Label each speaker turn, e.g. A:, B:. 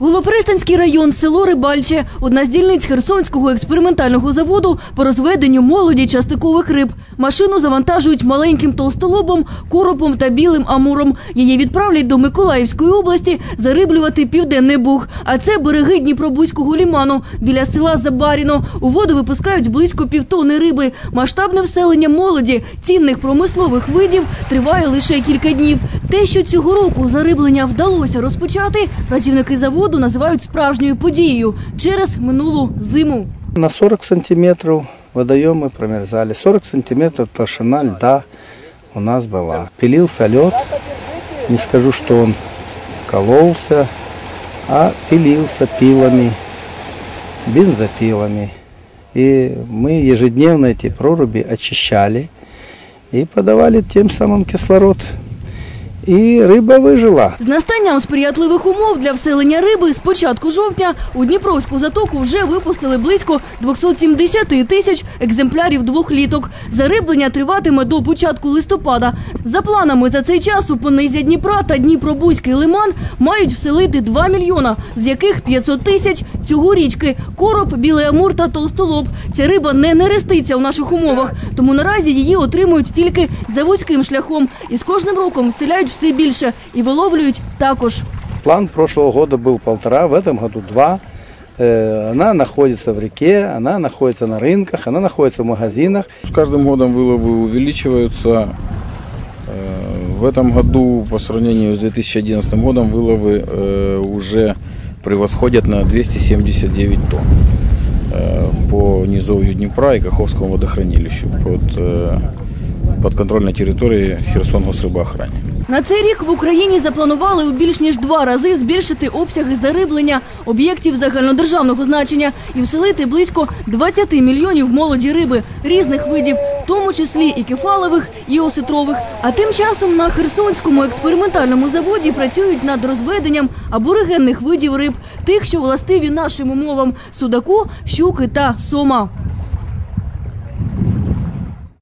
A: Голопристанський район, село Рибальче – одна з дільниць Херсонського експериментального заводу по розведенню молоді частикових риб. Машину завантажують маленьким толстолобом, коропом та білим амуром. Її відправлять до Миколаївської області зариблювати Південний Буг. А це береги Дніпробузького ліману біля села Забаріно. У воду випускають близько півтони риби. Масштабне вселення молоді цінних промислових видів триває лише кілька днів. Те, що цього року зариблення вдалося розпочати, працівники заводу називають справжньою подією через минулу зиму.
B: На 40 сантиметров водоемы промерзали. 40 сантиметров толщина льда у нас была. Пилился лед. Не скажу, что он кололся, а пилился пилами, бензопилами. И мы ежедневно эти проруби очищали и подавали тем самым кислород. И рыба выжила.
A: З настанням сприятливих умов для вселення риби з початку жовтня у Дніпровську затоку вже випустили близько 270 тисяч екземплярів двохліток. Зариблення триватиме до початку листопада. За планами за цей час у понизя Дніпра та Дніпробузький лиман мають вселити 2 мільйона, з яких 500 тисяч – цьогорічки. Короб, білий амур та толстолоб. Ця риба не нереститься в наших умовах, тому наразі її отримують тільки заводським шляхом. І з кожним роком вселяють все більше і виловлюють також.
B: План прошлого года был полтора, в этом году два. Э, Она находится в реке, она находится на рынках, она находится в магазинах.
C: С каждым годом выловы увеличиваются. Э, В этом году по сравнению с 2011 годом выловы э, уже превосходят на 279 тонн э, по низовью Днепра и Каховскому водохранилищу под подконтрольной территории Херсон госрыбоохране.
A: На цей рік в Україні запланували у більш ніж два рази збільшити обсяги зариблення об'єктів загальнодержавного значення і вселити близько 20 мільйонів молоді риби різних видів, в тому числі і кефалових, і осетрових. А тим часом на Херсонському експериментальному заводі працюють над розведенням аборигенних видів риб, тих, що властиві нашим умовам – судаку, щуки та сома.